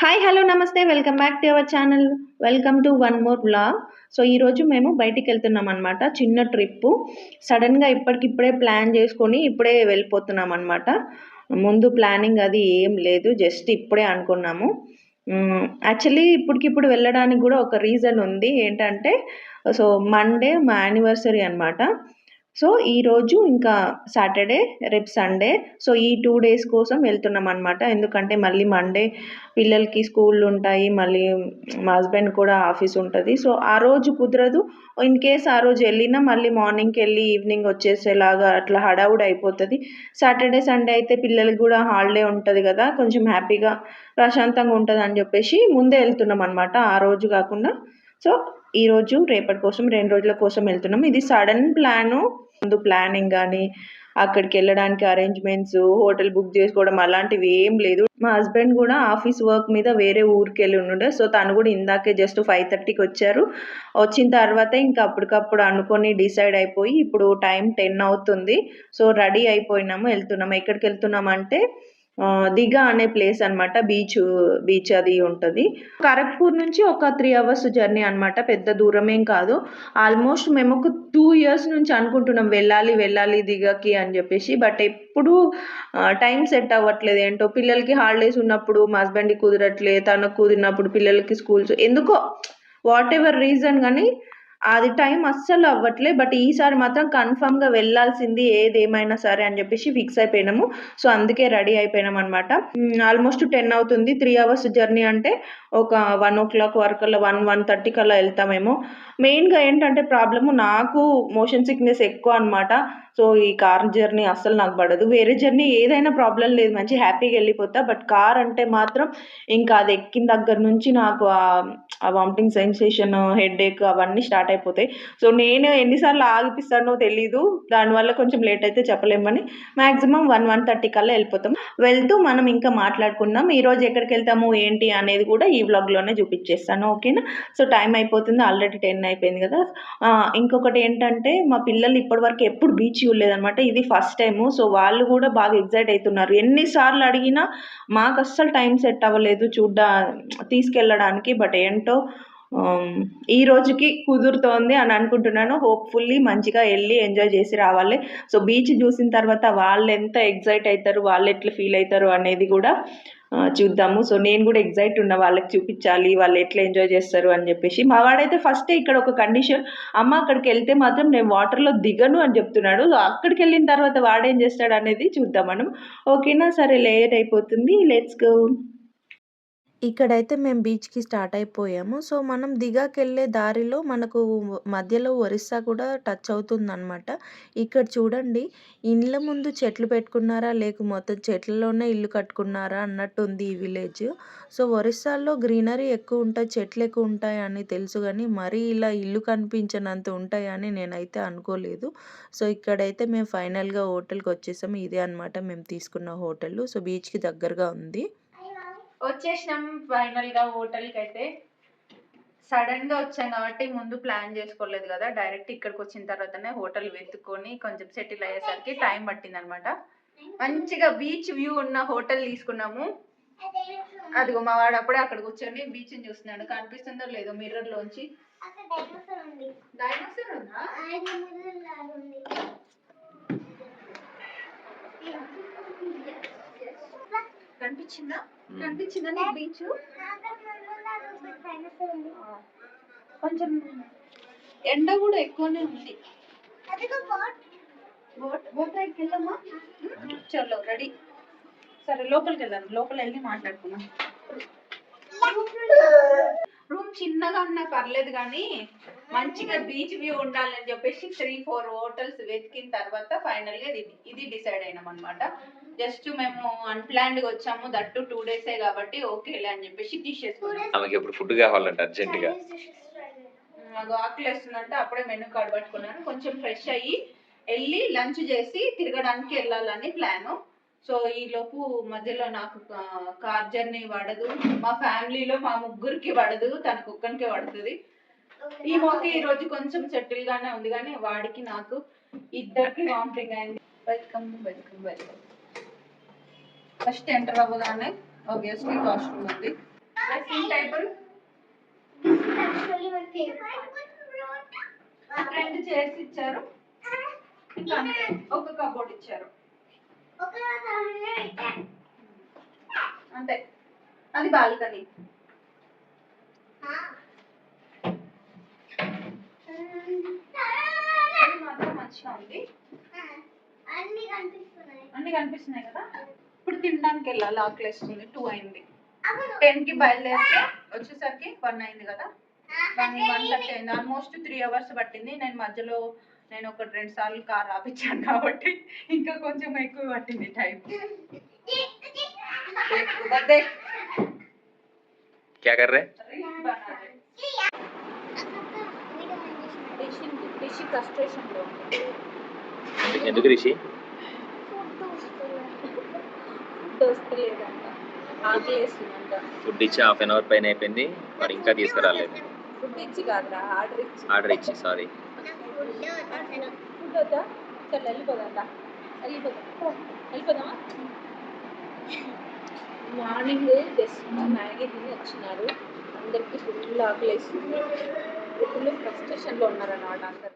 Hi hello నమస్తే. Welcome back to our channel welcome to one more blog so ఈరోజు మేము బయటికి వెళ్తున్నాం అనమాట చిన్న ట్రిప్పు సడన్గా ఇప్పటికిప్పుడే ప్లాన్ చేసుకొని ఇప్పుడే వెళ్ళిపోతున్నాం అనమాట ముందు ప్లానింగ్ అది ఏం లేదు. జస్ట్ ఇప్పుడే అనుకున్నాము. యాక్చువల్లీ ఇప్పటికిప్పుడు వెళ్ళడానికి కూడా ఒక రీజన్ ఉంది. ఏంటంటే సో మండే మా యానివర్సరీ అనమాట సో ఈరోజు ఇంకా సాటర్డే రేపు సండే. సో ఈ టూ డేస్ కోసం వెళ్తున్నాం అనమాట ఎందుకంటే మళ్ళీ మండే పిల్లలకి స్కూళ్ళు ఉంటాయి. మళ్ళీ మా హస్బెండ్ కూడా ఆఫీస్ ఉంటుంది. సో ఆ రోజు కుదరదు. ఇన్ కేస్ ఆ రోజు వెళ్ళినా మళ్ళీ మార్నింగ్కి వెళ్ళి ఈవినింగ్ వచ్చేసేలాగా అట్లా హడావుడి అయిపోతుంది. సాటర్డే సండే అయితే పిల్లలకి కూడా హాలిడే ఉంటుంది కదా. కొంచెం హ్యాపీగా ప్రశాంతంగా ఉంటుంది అని చెప్పేసి ముందే వెళ్తున్నాం అనమాట ఆ రోజు కాకుండా సో ఈరోజు రేపటి కోసం రెండు రోజుల కోసం వెళ్తున్నాం. ఇది సడన్ ప్లాను. ముందు ప్లానింగ్ కానీ అక్కడికి వెళ్ళడానికి అరేంజ్మెంట్స్ హోటల్ బుక్ చేసుకోవడం అలాంటివి ఏం లేదు. మా హస్బెండ్ కూడా ఆఫీస్ వర్క్ మీద వేరే ఊరికి వెళ్ళి ఉండే సో తను కూడా ఇందాకే జస్ట్ ఫైవ్ థర్టీకి వచ్చారు. వచ్చిన తర్వాత ఇంకా అప్పటికప్పుడు అనుకొని డిసైడ్ అయిపోయి ఇప్పుడు టైం టెన్ అవుతుంది. సో రెడీ అయిపోయినాము వెళ్తున్నాము. ఎక్కడికి వెళ్తున్నామంటే దిగా అనే ప్లేస్ అనమాట బీచ్ బీచ్ అది ఉంటుంది. ఖరగ్పూర్ నుంచి ఒక త్రీ అవర్స్ జర్నీ అనమాట పెద్ద దూరమేం కాదు. ఆల్మోస్ట్ మేము ఒక టూ ఇయర్స్ నుంచి అనుకుంటున్నాం. వెళ్ళాలి వెళ్ళాలి దిగకి అని చెప్పేసి. బట్ ఎప్పుడు టైం సెట్ అవ్వట్లేదు. ఏంటో పిల్లలకి హాలిడేస్ ఉన్నప్పుడు మా హస్బెండ్కి కుదరట్లేదు తనకు కుదిరినప్పుడు పిల్లలకి స్కూల్స్ ఎందుకో వాట్ ఎవర్ రీజన్ కానీ అది టైం అస్సలు అవ్వట్లే బట్ ఈసారి మాత్రం కన్ఫామ్గా వెళ్ళాల్సింది ఏది ఏమైనా సరే అని చెప్పేసి ఫిక్స్ అయిపోయినాము. సో అందుకే రెడీ అయిపోయినాం అనమాట ఆల్మోస్ట్ టెన్ అవుతుంది. త్రీ అవర్స్ జర్నీ అంటే ఒక వన్ ఓ క్లాక్ వరకు వన్ వన్ థర్టీ కల్లా వెళ్తామేమో. మెయిన్గా ఏంటంటే ప్రాబ్లము నాకు మోషన్ సిక్నెస్ ఎక్కువ అనమాట సో ఈ కార్ జర్నీ అస్సలు నాకు పడదు. వేరే జర్నీ ఏదైనా ప్రాబ్లం లేదు. మంచి హ్యాపీగా వెళ్ళిపోతా. బట్ కార్ అంటే మాత్రం ఇంకా అది ఎక్కిన దగ్గర నుంచి నాకు ఆ వామిటింగ్ సెన్సేషన్ హెడ్ ఏక్ అవన్నీ స్టార్ట్ అయిపోతాయి. సో నేను ఎన్నిసార్లు ఆగిపిస్తానో తెలీదు. దానివల్ల కొంచెం లేట్ అయితే చెప్పలేమని మ్యాక్సిమం వన్ వన్ థర్టీ కల్లా వెళ్ళిపోతాం. వెళ్తూ మనం ఇంకా మాట్లాడుకుందాం. ఈరోజు ఎక్కడికి వెళ్తాము ఏంటి అనేది కూడా ఈ వ్లాగ్లోనే చూపించేస్తాను. ఓకేనా? సో టైం అయిపోతుంది. ఆల్రెడీ టెన్ అయిపోయింది కదా. ఇంకొకటి ఏంటంటే మా పిల్లలు ఇప్పటివరకు ఎప్పుడు బీచ్ చూడలేదన్నమాట. ఇది ఫస్ట్ టైము సో వాళ్ళు కూడా బాగా ఎగ్జైట్ అవుతున్నారు. ఎన్నిసార్లు అడిగినా మాకు అస్సలు టైం సెట్ అవ్వలేదు చూడ్డా తీసుకెళ్ళడానికి. బట్ ఏంటో um, ఈ రోజుకి కుదురుతోంది అని అనుకుంటున్నాను. హోప్ఫుల్లీ మంచిగా వెళ్ళి ఎంజాయ్ చేసి రావాలి. సో బీచ్ చూసిన తర్వాత వాళ్ళు ఎంత ఎగ్జైట్ అవుతారు వాళ్ళు ఎట్లా ఫీల్ అవుతారు అనేది కూడా చూద్దాము. సో నేను కూడా ఎగ్జైట్ ఉన్న వాళ్ళకి చూపించాలి వాళ్ళు ఎట్లా ఎంజాయ్ చేస్తారు అని చెప్పేసి. మా వాడైతే ఫస్ట్ ఇక్కడ ఒక కండిషన్ అమ్మ అక్కడికి వెళ్తే మాత్రం నేను వాటర్లో దిగను అని చెప్తున్నాడు. అక్కడికి వెళ్ళిన తర్వాత వాడేం చేస్తాడు అనేది చూద్దాం మనం. ఓకేనా? సరే లేట్ అయిపోతుంది. Let's go. ఇక్కడైతే మేము బీచ్‌కి స్టార్ట్ అయిపోయాము. సో, మనం దిగాకెళ్ళే దారిలో మనకు మధ్యలో ఒరిస్సా కూడా టచ్ అవుతుందనమాట. ఇక్కడ చూడండి ఇండ్ల ముందు చెట్లు పెట్టుకున్నారా? లేక మొత్తం చెట్లలోనే ఇల్లు కట్టుకున్నారా? అన్నట్టుంది ఈ విలేజ్. సో, ఒరిస్సాలో గ్రీనరీ ఎక్కువ ఉంటాయి చెట్లు ఎక్కువ ఉంటాయని తెలుసు కానీ మరీ ఇలా ఇల్లు కనిపించినంత ఉంటాయని నేనైతే అనుకోలేదు. సో, ఇక్కడైతే మేము ఫైనల్‌గా హోటల్‌కి వచ్చేసాము. ఇదే అనమాట మేము తీసుకున్న హోటల్ సో, బీచ్‌కి దగ్గరగా ఉంది. వచ్చేసినాం ఫైనల్గా హోటల్కి అయితే సడన్గా వచ్చాం కాబట్టి ముందు ప్లాన్ చేసుకోలేదు కదా డైరెక్ట్ ఇక్కడికి వచ్చిన తర్వాతనే హోటల్ వెతుక్కొని కొంచెం సెటిల్ అయ్యేసరికి టైం పట్టింది అనమాట మంచిగా బీచ్ వ్యూ ఉన్న హోటల్ తీసుకున్నాము. అదిగో మా వాడు అప్పుడే అక్కడ కూర్చొని బీచ్ చూస్తున్నాడు. కనిపిస్తుందో లేదో మిర్రర్ లోంచి కనిపించిందా? కనిపించిందా నీకు బీచ్? కొంచెం ఎండ కూడా ఎక్కువనే ఉంది. బోట్ బోట్ రైడ్కి వెళ్దామా? చలో రెడీ. సరే లోపలికి వెళ్దాం. లోపల వెళ్ళి మాట్లాడుకుందాం. రూమ్ చిన్నగా ఉన్నా పర్లేదు కానీ మంచిగా బీచ్ వ్యూ ఉండాలని చెప్పేసి త్రీ ఫోర్ హోటల్స్ వెతికిన తర్వాత ఫైనల్గా ఇది ఇది డిసైడ్ అయినాం అనమాట జస్ట్ మేము అన్ప్లాన్డ్గా వచ్చాము. దట్టు టూ డేసే కాబట్టి ఓకేలే అని చెప్పేసి తీసేసుకున్నాం ఆమెకి ఇప్పుడు ఫుడ్ కావాలంట అర్జెంట్గా. నాకు ఆకలి వేస్తుందంటే అప్పుడే మెనూ కార్డ్ పట్టుకున్నాను. కొంచెం ఫ్రెష్ అయ్యి వెళ్ళి లంచ్ చేసి తిరగడానికి వెళ్ళాలని ప్లాను సో ఈ లోపు మధ్యలో నాకు కార్ జర్నీ పడదు. మా ఫ్యామిలీలో మా ముగ్గురికి పడదు తనకు ఒక్కనికే పడుతుంది. ఈ మోకి ఈ రోజు కొంచెం సెటిల్ గానే ఉంది కానీ వాడికి నాకు ఇద్దరికి వామిటింగ్ అయింది. Welcome welcome welcome first enter అవ్వగానే ఆబ్వియస్లీ వాష్రూమ్ ఉంది. Dressing table. రెండు చైర్స్ ఇచ్చారు. ఇంకా అంతే. ఒక కబోర్డ్ ఇచ్చారు. అంతే. అది బాల్కనీ. మాత్రం మంచిగా ఉంది. అన్ని కనిపిస్తున్నాయి కదా? ఇప్పుడు తినడానికి వెళ్ళాలి. ఆకలేస్తుంది టూ అయింది. టెన్కి బయలుదేరితే వచ్చేసరికి వన్ అయింది కదా? వన్ వన్ థర్టీ అయింది. ఆల్మోస్ట్ త్రీ అవర్స్ పట్టింది. నేను మధ్యలో నేను ఒక రెండు సార్లు కార్ ఆపించాను కాబట్టి ఇంకా కొంచెం ఎక్కువ పట్టింది టైం क्या कर रहे రిషి ఫ్రస్ట్రేషన్ లో ఎందుకు రిషి దోస్తలేదంట ఆకలేస్తుందంట ఫుడ్ ఇచ్చి హాఫ్ అన్ అవర్ పైన అయిపోయింది వాడు ఇంకా తీసుకురాలేదు ఫుడ్ ఇచ్చి కాదురా ఆర్డర్ ఇచ్చి ఆర్డర్ ఇచ్చి సారీ ఫుడ్ వద్దా సరే వెళ్ళిపోదా. వెళ్ళిపోదాం వెళ్ళిపోదామా? మార్నింగ్ జస్ట్ మ్యాగీ తిని వచ్చినారు. అందరికి ఫుల్ ఆకలేస్తుంది ఫుల్ ఫ్రస్ట్రేషన్లో ఉన్నారన్నమాట అందరు.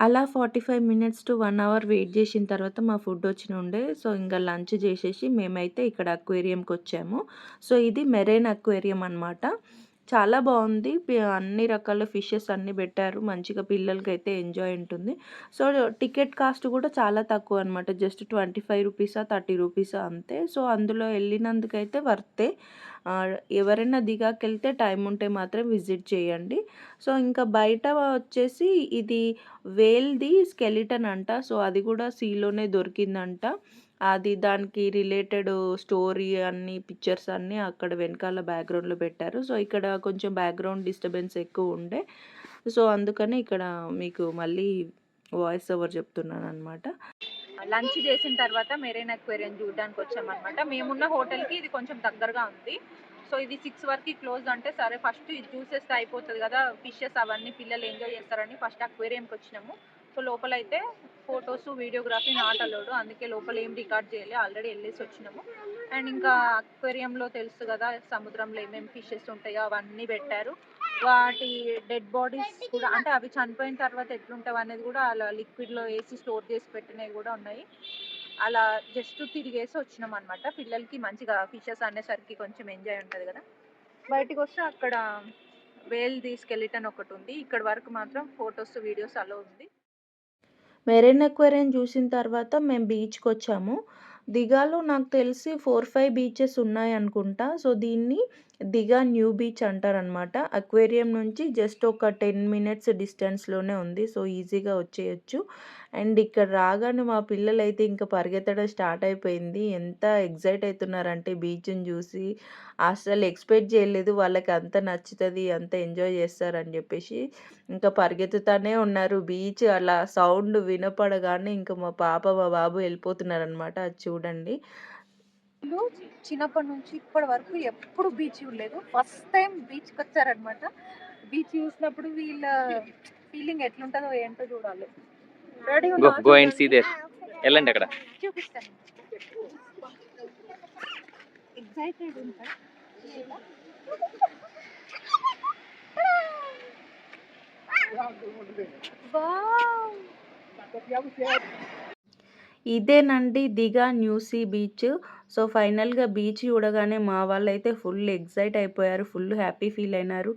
అలా forty five minutes to one hour wait చేసిన తర్వాత మా ఫుడ్ వచ్చిన ఉండే. సో ఇంకా లంచ్ చేసేసి మేమైతే ఇక్కడ అక్వేరియంకి వచ్చాము. సో ఇది మెరైన్ అక్వేరియం అనమాట చాలా బాగుంది. అన్ని రకాల ఫిషెస్ అన్ని పెట్టారు. మంచిగా పిల్లలకి అయితే ఎంజాయ్ ఉంటుంది. సో టికెట్ కాస్ట్ కూడా చాలా తక్కువ అనమాట జస్ట్ ట్వంటీ ఫైవ్ రూపీసా థర్టీ రూపీసా అంతే. సో అందులో వెళ్ళినందుకైతే వర్తే. ఎవరైనా దిగాకెళ్తే టైం ఉంటే మాత్రం విజిట్ చేయండి. సో ఇంకా బయట వచ్చేసి ఇది వేల్ది స్కెలిటన్ అంట. సో అది కూడా సీలోనే దొరికిందంట. అది దానికి రిలేటెడ్ స్టోరీ అన్ని పిక్చర్స్ అన్నీ అక్కడ వెనకాల బ్యాక్గ్రౌండ్లో పెట్టారు. సో ఇక్కడ కొంచెం బ్యాక్గ్రౌండ్ డిస్టర్బెన్స్ ఎక్కువ ఉండే. సో అందుకని ఇక్కడ మీకు మళ్ళీ వాయిస్ ఓవర్ చెప్తున్నాను అనమాట లంచ్ చేసిన తర్వాత మెరైన్ అక్వేరియం చూడడానికి వచ్చామన్నమాట. మేమున్న హోటల్కి ఇది కొంచెం దగ్గరగా ఉంది. సో ఇది సిక్స్ వరకు క్లోజ్ అంటే సరే ఫస్ట్ ఇది చూసేస్తే అయిపోతుంది కదా ఫిషెస్ అవన్నీ పిల్లలు ఎంజాయ్ చేస్తారని ఫస్ట్ అక్వేరియంకి వచ్చినాము. సో లోపల అయితే ఫొటోస్ వీడియోగ్రఫీ నాట్ అలౌడ్. అందుకే లోపల ఏం రికార్డ్ చేయాలి. ఆల్రెడీ వెళ్ళేసి వచ్చినాము. అండ్ ఇంకా అక్వేరియంలో తెలుసు కదా సముద్రంలో ఏమేమి ఫిషెస్ ఉంటాయో అవన్నీ పెట్టారు. వాటి డెడ్ బాడీస్ కూడా అంటే అవి చనిపోయిన తర్వాత ఎట్లుంటావు అనేది కూడా అలా లిక్విడ్లో వేసి స్టోర్ చేసి పెట్టినవి కూడా ఉన్నాయి. అలా జస్ట్ తిరిగేసి వచ్చినాం అనమాట పిల్లలకి మంచిగా ఫిషెస్ అనేసరికి కొంచెం ఎంజాయ్ ఉంటుంది కదా. బయటకు వస్తే అక్కడ వేల్ స్కెలిటన్ ఒకటి ఉంది. ఇక్కడ వరకు మాత్రం ఫొటోస్ వీడియోస్ అలా ఉంది. మెరైన్ అక్వేరియం చూసిన తర్వాత మేము బీచ్కి వచ్చాము దిగాలో నాకు తెలిసి ఫోర్ ఫైవ్ బీచెస్ ఉన్నాయి అనుకుంటా. సో దీన్ని దిగా న్యూ బీచ్ అంటారనమాట. అక్వేరియం నుంచి జస్ట్ ఒక టెన్ మినిట్స్ డిస్టెన్స్లోనే ఉంది. సో ఈజీగా వచ్చేయచ్చు. అండ్ ఇక్కడ రాగానే మా పిల్లలు అయితే ఇంకా పరిగెత్తడం స్టార్ట్ అయిపోయింది. ఎంత ఎగ్జైట్ అవుతున్నారంటే బీచ్ని చూసి. అసలు ఎక్స్పెక్ట్ చేయలేదు. వాళ్ళకి అంత నచ్చుతుంది అంత ఎంజాయ్ చేస్తారని చెప్పేసి ఇంకా పరిగెత్తుతానే ఉన్నారు. బీచ్ అలా సౌండ్ వినపడగానే ఇంకా మా పాప మా బాబు వెళ్ళిపోతున్నారనమాట. అది చూడండి. వీళ్ళు చిన్నప్పటి నుంచి ఇప్పటి వరకు ఎప్పుడు బీచ్ చూడలేదు. ఫస్ట్ టైం బీచ్కి వచ్చారనమాట బీచ్ చూసినప్పుడు వీళ్ళ ఫీలింగ్ ఎట్లుంటుందో ఏంటో చూడాలి. Ready go go and see there వెళ్ళండి అక్కడ. చూపిస్తాను. ఎగ్జైటెడ్ ఉంటా? ఇదేనండి Digha new sea beach. So ఫైనల్గా బీచ్ చూడగానే మా వాళ్ళు అయితే ఫుల్ ఎగ్జైట్ అయిపోయారు ఫుల్ హ్యాపీ ఫీల్ అయినారు.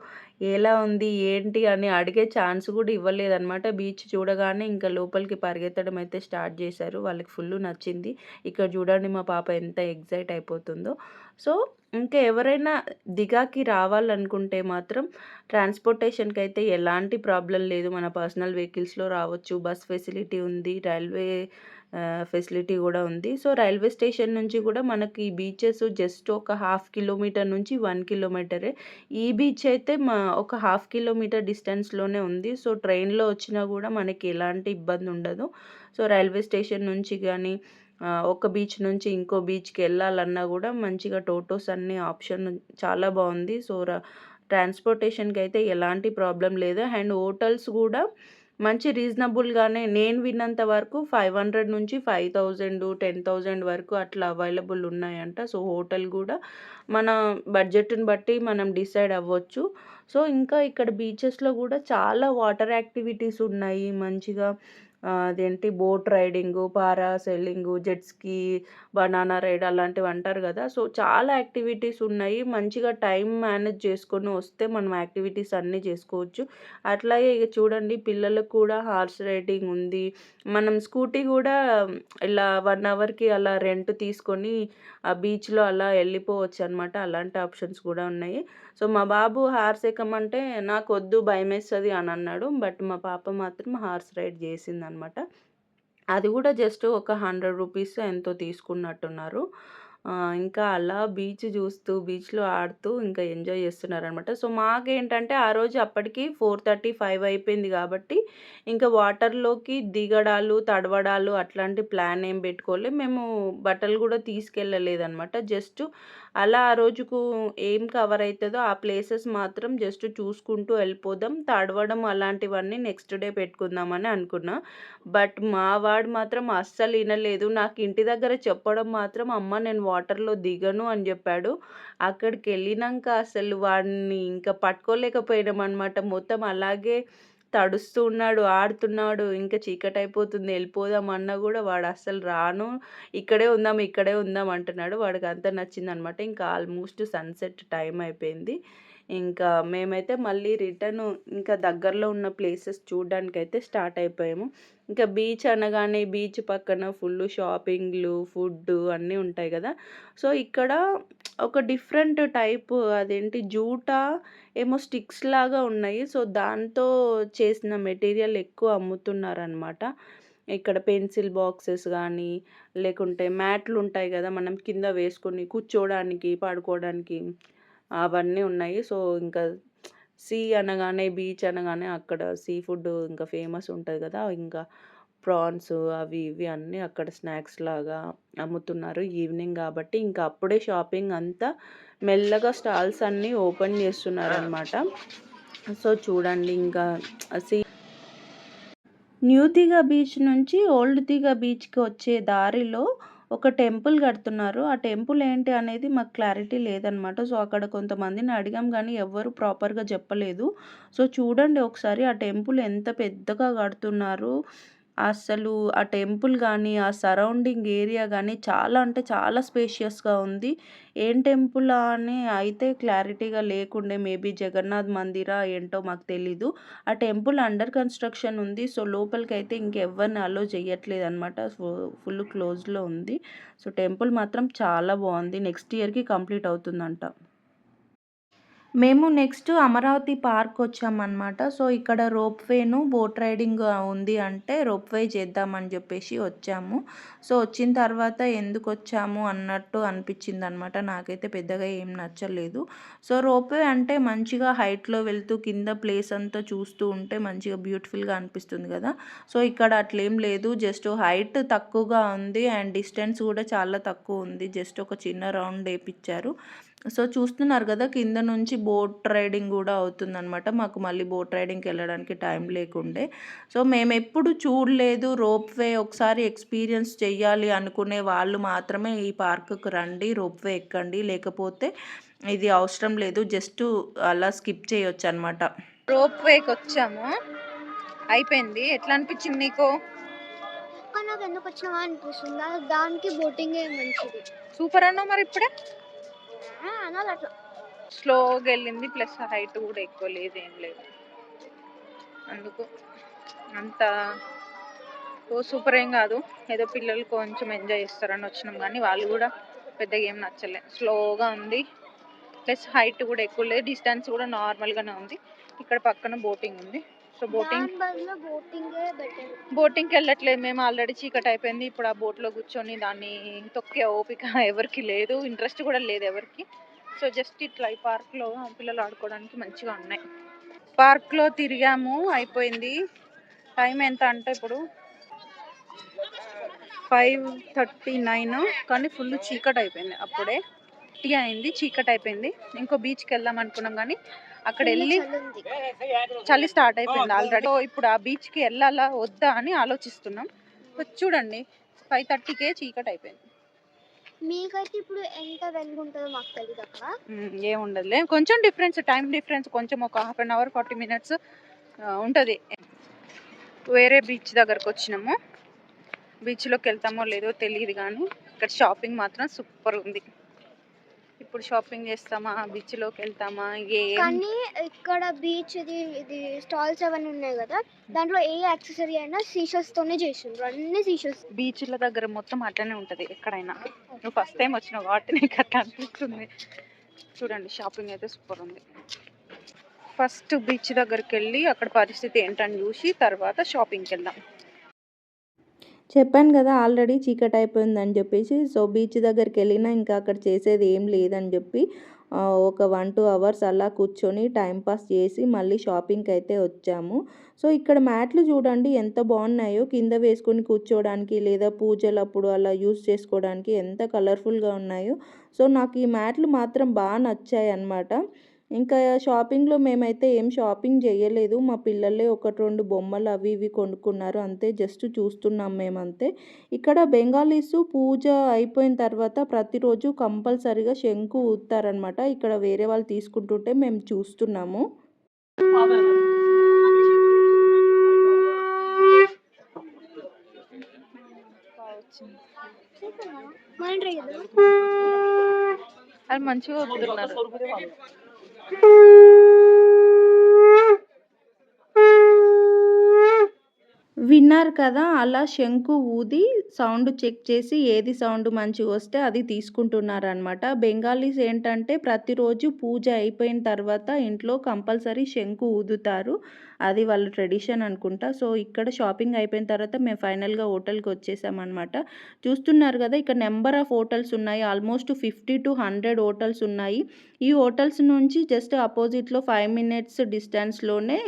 ఎలా ఉంది ఏంటి అని అడిగే ఛాన్స్ కూడా ఇవ్వలేదన్నమాట. బీచ్ చూడగానే ఇంకా లోపలికి పరిగెత్తడం అయితే స్టార్ట్ చేశారు. వాళ్ళకి ఫుల్ నచ్చింది. ఇక్కడ చూడండి మా పాప ఎంత ఎగ్జైట్ అయిపోతుందో. సో ఇంకా ఎవరైనా దిగాకి రావాలనుకుంటే మాత్రం ట్రాన్స్పోర్టేషన్కి అయితే ఎలాంటి ప్రాబ్లం లేదు. మన పర్సనల్ వెహికల్స్లో రావచ్చు. బస్ ఫెసిలిటీ ఉంది. రైల్వే ఫెసిలిటీ కూడా ఉంది. సో రైల్వే స్టేషన్ నుంచి కూడా మనకి ఈ బీచెస్ జస్ట్ ఒక హాఫ్ కిలోమీటర్ నుంచి వన్ కిలోమీటరే. ఈ బీచ్ అయితే మా ఒక హాఫ్ కిలోమీటర్ డిస్టెన్స్లోనే ఉంది. సో ట్రైన్లో వచ్చినా కూడా మనకి ఎలాంటి ఇబ్బంది ఉండదు సో రైల్వే స్టేషన్ నుంచి కానీ ఒక బీచ్ నుంచి ఇంకో బీచ్కి వెళ్ళాలన్నా కూడా మంచిగా టోటోస్ అన్ని ఆప్షన్ చాలా బాగుంది సో ట్రాన్స్పోర్టేషన్కి అయితే ఎలాంటి ప్రాబ్లం లేదు అండ్ హోటల్స్ కూడా మంచి రీజనబుల్‌గానే నేను విన్నంత వరకు 500 నుంచి 5000, 10,000 వరకు అట్లా అవైలబుల్ ఉన్నాయంట. సో, హోటల్ కూడా మన బడ్జెట్‌ని బట్టి మనం డిసైడ్ అవ్వచ్చు. సో, ఇంకా ఇక్కడ బీచెస్‌లో కూడా చాలా వాటర్ యాక్టివిటీస్ ఉన్నాయి. మంచిగా అదేంటి boat riding, parasailing jet ski banana ride అలాంటివి అంటారు కదా సో, చాలా యాక్టివిటీస్ ఉన్నాయి. మంచిగా టైం మేనేజ్ చేసుకొని వస్తే మనం యాక్టివిటీస్ అన్నీ చేసుకోవచ్చు. అట్లాగే ఇక చూడండి పిల్లలకు కూడా హార్స్ రైడింగ్ ఉంది. మనం స్కూటీ కూడా ఇలా వన్ అవర్‌కి అలా రెంట్ తీసుకొని ఆ బీచ్‌లో అలా వెళ్ళిపోవచ్చు అనమాట అలాంటి ఆప్షన్స్ కూడా ఉన్నాయి. సో, మా బాబు హార్స్ ఎక్కమంటే వద్దు భయమేస్తుంది అని అన్నాడు. బట్ మా పాప మాత్రం హార్స్ రైడ్ చేసింది అనమాట అది కూడా జస్ట్ ఒక 100 రూపీస్ ఎంతో తీసుకున్నట్టున్నారు. ఇంకా అలా బీచ్ చూస్తూ బీచ్‌లో ఆడుతూ ఇంకా ఎంజాయ్ చేస్తున్నారనమాట. సో, మాకేంటంటే ఆ రోజు అప్పటికి 4:30, 5 అయిపోయింది కాబట్టి ఇంకా వాటర్‌లోకి దిగడాలు, తడవడాలు అట్లాంటి ప్లాన్ ఏం పెట్టుకోలేదు మేము బట్టలు కూడా తీసుకెళ్ళలేదనమాట. జస్ట్ అలా ఆ రోజుకు ఏం కవర్ అవుతుందో ఆ ప్లేసెస్ మాత్రం జస్ట్ చూసుకుంటూ వెళ్ళిపోదాం తడవడం అలాంటివన్నీ నెక్స్ట్ డే పెట్టుకుందామని అనుకున్నా. బట్ మా వాడు మాత్రం అస్సలు వినలేదు నాకు ఇంటి దగ్గర చెప్పడం మాత్రం అమ్మ నేను వాటర్‌లో దిగను అని చెప్పాడు అక్కడికి వెళ్ళినాక అసలు వాడిని ఇంకా పట్టుకోలేకపోయినామనమాట. మొత్తం అలాగే తడుస్తూ ఉన్నాడు, ఆడుతున్నాడు. ఇంకా చీకటయిపోతుంది వెళ్ళిపోదాం అన్నా కూడా వాడు అస్సలు రాను, ఇక్కడే ఉందాం, ఇక్కడే ఉందాం అంటున్నాడు. వాడికి అంత నచ్చిందనమాట. ఇంకా ఆల్మోస్ట్ సన్‌సెట్ టైం అయిపోయింది. ఇంకా మేమైతే మళ్ళీ రిటర్న్ ఇంకా దగ్గరలో ఉన్న ప్లేసెస్ చూడ్డానికైతే స్టార్ట్ అయిపోయాము. ఇంకా బీచ్ అనగానే బీచ్ పక్కన ఫుల్లు షాపింగ్‌లు, ఫుడ్డు అన్నీ ఉంటాయి కదా సో, ఇక్కడ ఒక డిఫరెంట్ టైప్ అదేంటి జూటా ఏమో స్టిక్స్ లాగా ఉన్నాయి. సో, దాంతో చేసిన మెటీరియల్ ఎక్కువ అమ్ముతున్నారనమాట. ఇక్కడ పెన్సిల్ బాక్సెస్ కానీ లేకుంటే మ్యాట్లు ఉంటాయి కదా మనం కింద వేసుకొని కూర్చోడానికి, పడుకోవడానికి అవన్నీ ఉన్నాయి. సో, ఇంకా సీ అనగానే, బీచ్ అనగానే అక్కడ సీ ఫుడ్ ఇంకా ఫేమస్ ఉంటుంది కదా ఇంకా ప్రాన్స్ అవి ఇవి అన్నీ అక్కడ స్నాక్స్ లాగా అమ్ముతున్నారు. ఈవినింగ్ కాబట్టి ఇంకా అప్పుడే షాపింగ్ అంతా మెల్లగా స్టాల్స్ అన్నీ ఓపెన్ చేస్తున్నారనమాట. సో, చూడండి ఇంకా సీ న్యూ దిగా బీచ్ నుంచి ఓల్డ్ దిగా బీచ్‌కి వచ్చే దారిలో ఒక టెంపుల్ కడుతున్నారు. ఆ టెంపుల్ ఏంటి అనేది మాకు క్లారిటీ లేదనమాట. సో, అక్కడ కొంతమందిని అడిగాం కానీ ఎవ్వరు ప్రాపర్‌గా చెప్పలేదు. సో, చూడండి ఒకసారి ఆ టెంపుల్ ఎంత పెద్దగా కడుతున్నారు. అసలు ఆ టెంపుల్ కానీ ఆ సరౌండింగ్ ఏరియా కానీ చాలా అంటే చాలా స్పేషియస్‌గా ఉంది. ఏం టెంపుల్ అని అయితే క్లారిటీగా లేకుండే. మేబీ జగన్నాథ్ మందిరా ఏంటో మాకు తెలీదు. ఆ టెంపుల్ అండర్ కన్‌స్ట్రక్షన్ ఉంది. సో, లోపలికి అయితే ఇంకెవ్వరిని అలో చేయట్లేదు అనమాట ఫుల్ క్లోజ్లో ఉంది. సో, టెంపుల్ మాత్రం చాలా బాగుంది నెక్స్ట్ ఇయర్‌కి కంప్లీట్ అవుతుందంట. మేము నెక్స్ట్ అమరావతి పార్క్ వచ్చామనమాట. సో, ఇక్కడ రోప్ వేను, బోట్ రైడింగ్ ఉంది అంటే రోప్ వే చేద్దామని చెప్పేసి వచ్చాము. సో, వచ్చిన తర్వాత ఎందుకు వచ్చాము అన్నట్టు అనిపించింది అనమాట నాకైతే పెద్దగా ఏం నచ్చలేదు. సో, రోప్ వే అంటే మంచిగా హైట్‌లో వెళ్తూ కింద ప్లేస్ అంతా చూస్తూ ఉంటే మంచిగా బ్యూటిఫుల్‌గా అనిపిస్తుంది కదా సో, ఇక్కడ అట్లేం లేదు. జస్ట్ హైట్ తక్కువగా ఉంది. అండ్ డిస్టెన్స్ కూడా చాలా తక్కువ ఉంది. జస్ట్ ఒక చిన్న రౌండ్ వేపించారు సో, చూస్తున్నారు గదా! కింద నుంచి బోట్ రైడింగ్ గూడా అవుతుందనమాట. మాకు మళ్ళీ బోట్ రైడింగ్‌కెళ్ళడానికి టైం లేకుండే. సో, మేమెప్పుడు చూడలేదు రోప్ వే ఒకసారి ఎక్స్‌పీరియన్స్ చెయ్యాలి అనుకునే వాళ్ళు మాత్రమే ఈ పార్క్‌కి రండి. రోప్ వే ఎక్కండి. లేకపోతే ఇది అవసరం లేదు. జస్ట్ అలా స్కిప్ చేయొచ్చనమాట. రోప్ వేకొచ్చాము. అయిపోయింది. ఎట్లా అనిపిచ్చింది నీకు? నాకు ఎందుకు వచ్చినావా అనిపిస్తుంది. నాకు దానికి బోటింగే మంచిది. సూపర్ అన్నావు మరి ఇప్పుడే. అనాలి అట్లా. స్లోగా వెళ్ళింది ప్లస్ హైట్ కూడా ఎక్కువ లేదు. ఏం లేదు. అందుకు అంత సూపర్ ఏం కాదు ఏదో పిల్లలు కొంచెం ఎంజాయ్ చేస్తారని వచ్చినాం కానీ వాళ్ళు కూడా పెద్దగా ఏం నచ్చలే. స్లోగా ఉంది. ప్లస్ హైట్ కూడా ఎక్కువ లేదు. డిస్టెన్స్ కూడా నార్మల్‌గానే ఉంది. ఇక్కడ పక్కన బోటింగ్ ఉంది. సో, బోటింగ్ దాని బదులు బోటింగే బెటర్. బోటింగ్‌కెళ్ళట్లేదు మేము. ఆల్రెడీ చీకటయిపోయింది. ఇప్పుడు ఆ బోట్‌లో కూర్చొని దాన్ని తొక్కే ఓపిక ఎవరికీ లేదు. ఇంట్రెస్ట్ గూడా లేదు ఎవరికీ. సో, జస్ట్ ఇట్లా ఈ పార్క్‌లో పిల్లలు ఆడుకోవడానికి మంచిగా ఉన్నాయి. పార్క్‌లో తిరిగాము. అయిపోయింది. టైం ఎంత అంటే ఇప్పుడు 5:39 కానీ ఫుల్ చీకటయిపోయింది అప్పుడే. టీ అయింది. చీకటయిపోయింది. ఇంకో బీచ్‌కెళ్దాం అనుకున్నాం గానీ అక్కడ వెళ్ళి చలి స్టార్ట్ అయిపోయింది ఆల్రెడీ ఇప్పుడు ఆ బీచ్కి వెళ్ళాలా వద్దా అని ఆలోచిస్తున్నాం. చూడండి ఫైవ్ థర్టీకే చీకటి అయిపోయింది. మీకైతే ఇప్పుడు ఎంత వెలుగు ఉంటుందో మాకు తెలియదు అక్క ఉమ్, ఏముండదులే. కొంచెం డిఫరెన్స్ టైం డిఫరెన్స్ కొంచెం ఒక half an hour forty minutes ఉంటుంది. వేరే బీచ్ దగ్గరకు వచ్చినాము. బీచ్లోకి వెళ్తామో లేదో తెలియదు కానీ ఇక్కడ షాపింగ్ మాత్రం సూపర్ ఉంది. ఇప్పుడు షాపింగ్ చేస్తామా? బీచ్లోకి వెళ్తామా? ఏం కానీ ఇక్కడ బీచ్ ఇది ఇది స్టాల్స్ అవన్నీ ఉన్నాయి కదా దాంట్లో ఏ యాక్సెసరీ అయినా సీషల్స్ తోనే చేసిండ్రు. అన్ని సీషల్స్ బీచ్ల దగ్గర మొత్తం అట్లనే ఉంటుంది ఎక్కడైనా. నువ్వు ఫస్ట్ టైం వచ్చినావు కాబట్టి నీకు అట్లా అనిపిస్తుంది. చూడండి షాపింగ్ అయితే సూపర్ ఉంది. ఫస్ట్ బీచ్ దగ్గరికి వెళ్ళి అక్కడ పరిస్థితి ఏంటని చూసి తర్వాత షాపింగ్కి వెళ్దాం. చెప్పాను కదా ఆల్రెడీ చీకటి అయిపోయిందని చెప్పేసి సో బీచ్ దగ్గరికి వెళ్ళినా ఇంకా అక్కడ చేసేది ఏం లేదని చెప్పి ఒక వన్ టూ అవర్స్ అలా కూర్చొని టైంపాస్ చేసి మళ్ళీ షాపింగ్కి అయితే వచ్చాము. సో ఇక్కడ మ్యాట్లు చూడండి ఎంత బాగున్నాయో కింద వేసుకొని కూర్చోవడానికి లేదా పూజలు అప్పుడు అలా యూస్ చేసుకోవడానికి ఎంత కలర్ఫుల్గా ఉన్నాయో. సో నాకు ఈ మ్యాట్లు మాత్రం బాగా నచ్చాయి అన్నమాట ఇంకా షాపింగ్లో మేమైతే ఏం షాపింగ్ చేయలేదు మా పిల్లలే ఒకటి రెండు బొమ్మలు అవి ఇవి కొనుక్కున్నారు. అంతే జస్ట్ చూస్తున్నాం మేమంతే. ఇక్కడ బెంగాలీస్ పూజ అయిపోయిన తర్వాత ప్రతిరోజు కంపల్సరిగా శంకు ఊతారనమాట ఇక్కడ వేరే వాళ్ళు తీసుకుంటుంటే మేము చూస్తున్నాము. అది మంచిగా వదులుతున్నారు Música విన్నారు కదా అలా శంకు ఊది సౌండ్ చెక్ చేసి ఏది సౌండ్ మంచిగా వస్తే అది తీసుకుంటున్నారనమాట బెంగాలీస్ ఏంటంటే ప్రతిరోజు పూజ అయిపోయిన తర్వాత ఇంట్లో కంపల్సరీ శంకు ఊదుతారు. అది వాళ్ళ ట్రెడిషన్ అనుకుంటా. సో ఇక్కడ షాపింగ్ అయిపోయిన తర్వాత మేము ఫైనల్గా హోటల్కి వచ్చేసామన్నమాట. చూస్తున్నారు కదా ఇక్కడ నెంబర్ ఆఫ్ హోటల్స్ ఉన్నాయి. Almost fifty to hundred hotels ఉన్నాయి. ఈ హోటల్స్ నుంచి జస్ట్ అపోజిట్లో ఫైవ్ మినిట్స్ డిస్టెన్స్లోనే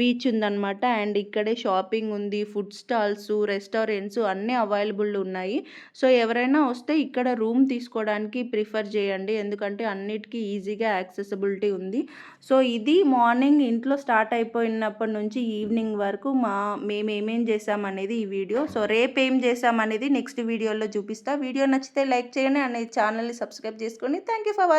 బీచ్ ఉందన్నమాట. అండ్ ఇక్కడే షాపింగ్ ఉంది. ఫుడ్ స్టాల్స్ రెస్టారెంట్స్ అన్నీ అవైలబుల్ ఉన్నాయి. సో ఎవరైనా వస్తే ఇక్కడ రూమ్ తీసుకోవడానికి ప్రిఫర్ చేయండి. ఎందుకంటే అన్నిటికీ ఈజీగా యాక్సెసిబిలిటీ ఉంది. సో ఇది మార్నింగ్ ఇంట్లో స్టార్ట్ అయిపోయినప్పటి నుంచి ఈవినింగ్ వరకు మా మేము ఏమేం చేసామనేది ఈ వీడియో. సో రేపు ఏం చేసామనేది నెక్స్ట్ వీడియోలో చూపిస్తా. వీడియో నచ్చితే లైక్ చేయండి. అనే ఛానల్ని సబ్స్క్రైబ్ చేసుకోండి థ్యాంక్ యూ ఫర్ వాచింగ్